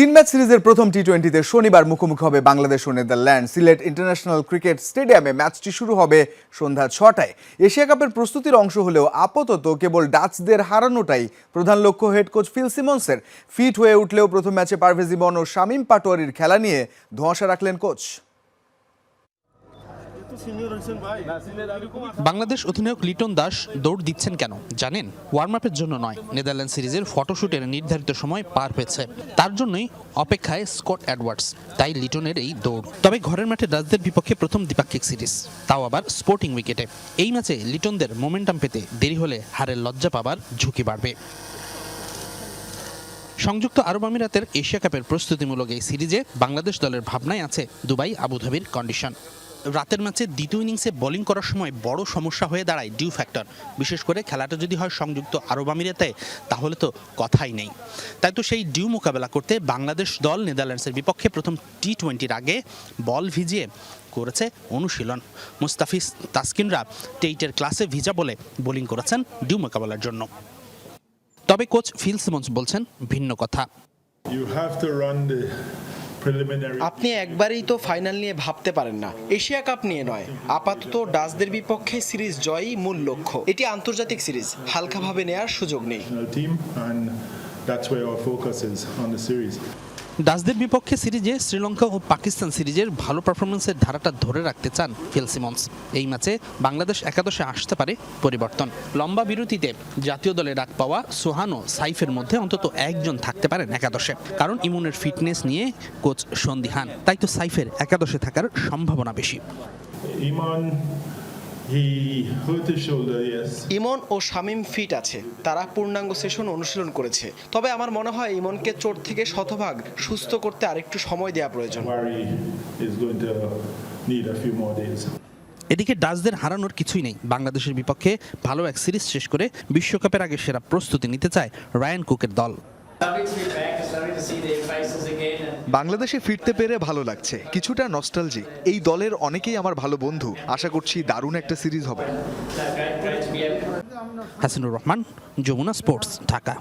তিন ম্যাচ সিরিজের প্রথম টি টোয়েন্টিতে শনিবার মুখোমুখি হবে বাংলাদেশ ও নেদারল্যান্ড সিলেট ইন্টারন্যাশনাল ক্রিকেট স্টেডিয়ামে ম্যাচটি শুরু হবে সন্ধ্যা ছটায়। এশিয়া কাপের প্রস্তুতির অংশ হলেও আপাতত কেবল ডাচদের হারানোটাই প্রধান লক্ষ্য হেড কোচ ফিল সিমন্সের। ফিট হয়ে উঠলেও প্রথম ম্যাচে পারভেজিবন ও শামীম পাটোয়ারির খেলা নিয়ে ধোঁয়াশা রাখলেন কোচ। বাংলাদেশ অধিনায়ক লিটন দাস দৌড় দিচ্ছেন কেন? জানেন? ওয়ার্ম আপের জন্য নয়। নেদারল্যান্ড সিরিজের ফটোশুটের নির্ধারিত সময় পার হয়েছে। তার জন্যই অপেক্ষায় স্কট অ্যাডওয়ার্ডস। তাই লিটনের এই দৌড়। তবে ঘরের মাঠে ডাচদের বিপক্ষে প্রথম দ্বিপাক্ষিক সিরিজ। তাও আবার স্পোর্টিং উইকেটে। এই ম্যাচে লিটনদের মোমেন্টাম পেতে দেরি হলে হারের লজ্জা পাবার ঝুঁকি বাড়বে। সংযুক্ত আরব আমিরাতের এশিয়া কাপের প্রস্তুতিমূলক এই সিরিজে বাংলাদেশ দলের ভাবনায় আছে দুবাই আবুধাবির কন্ডিশন। রাতের ম্যাচে দ্বিতীয় ইনিংসে বোলিং করার সময় বড় সমস্যা হয়ে দাঁড়ায় ডিউ ফ্যাক্টর। বিশেষ করে খেলাটা যদি হয় সংযুক্ত আরব আমিরাতে, তাহলে তো কথাই নেই। তাই তো সেই ডিউ মোকাবেলা করতে বাংলাদেশ দল নেদারল্যান্ডসের বিপক্ষে প্রথম টি টোয়েন্টির আগে বল ভিজিয়ে করেছে অনুশীলন। মুস্তাফিজ তাসকিনরা টেইটের ক্লাসে ভিজা বলে বোলিং করেছেন ডিউ মোকাবেলার জন্য। তবে কোচ ফিল বলছেন, ভিন্ন কথা। You have. আপনি একবারেই তো ফাইনাল নিয়ে ভাবতে পারেন না। এশিয়া কাপ নিয়ে নয় আপাতত ডাচদের বিপক্ষে সিরিজ জয়ই মূল লক্ষ্য। এটি আন্তর্জাতিক সিরিজ হালকাভাবে নেয়ার সুযোগ নেই। ডাচদের বিপক্ষে সিরিজে শ্রীলঙ্কা ও পাকিস্তান সিরিজের ভালো পারফরমেন্সের ধারাটা ধরে রাখতে চান ফিল সিমন্স। এই ম্যাচে বাংলাদেশ একাদশে আসতে পারে পরিবর্তন। লম্বা বিরতিতে জাতীয় দলে ডাক পাওয়া সোহান ও সাইফের মধ্যে অন্তত একজন থাকতে পারেন একাদশে কারণ ইমনের ফিটনেস নিয়ে কোচ সন্দিহান। তাই তো সাইফের একাদশে থাকার সম্ভাবনা বেশি। Iman, ইমন ও শামীম ফিট আছে। তারা পূর্ণাঙ্গ সেশন অনুশীলন করেছে। তবে আমার মনে হয় ইমনকে চোট থেকে শতভাগ সুস্থ করতে আরেকটু সময় দেওয়া প্রয়োজন. এদিকে ডাচদের হারানোর কিছুই নেই। বাংলাদেশের বিপক্ষে ভালো এক সিরিজ শেষ করে বিশ্বকাপের আগে সেরা প্রস্তুতি নিতে চায় রায়ান কুকের দল। বাংলাদেশে ফিরতে পেরে ভালো লাগছে কিছুটা নস্টালজি এই দলের অনেকেই আমার ভালো বন্ধু। আশা করছি দারুণ একটা সিরিজ হবে। হাসিনুর রহমান যমুনা স্পোর্টস ঢাকা।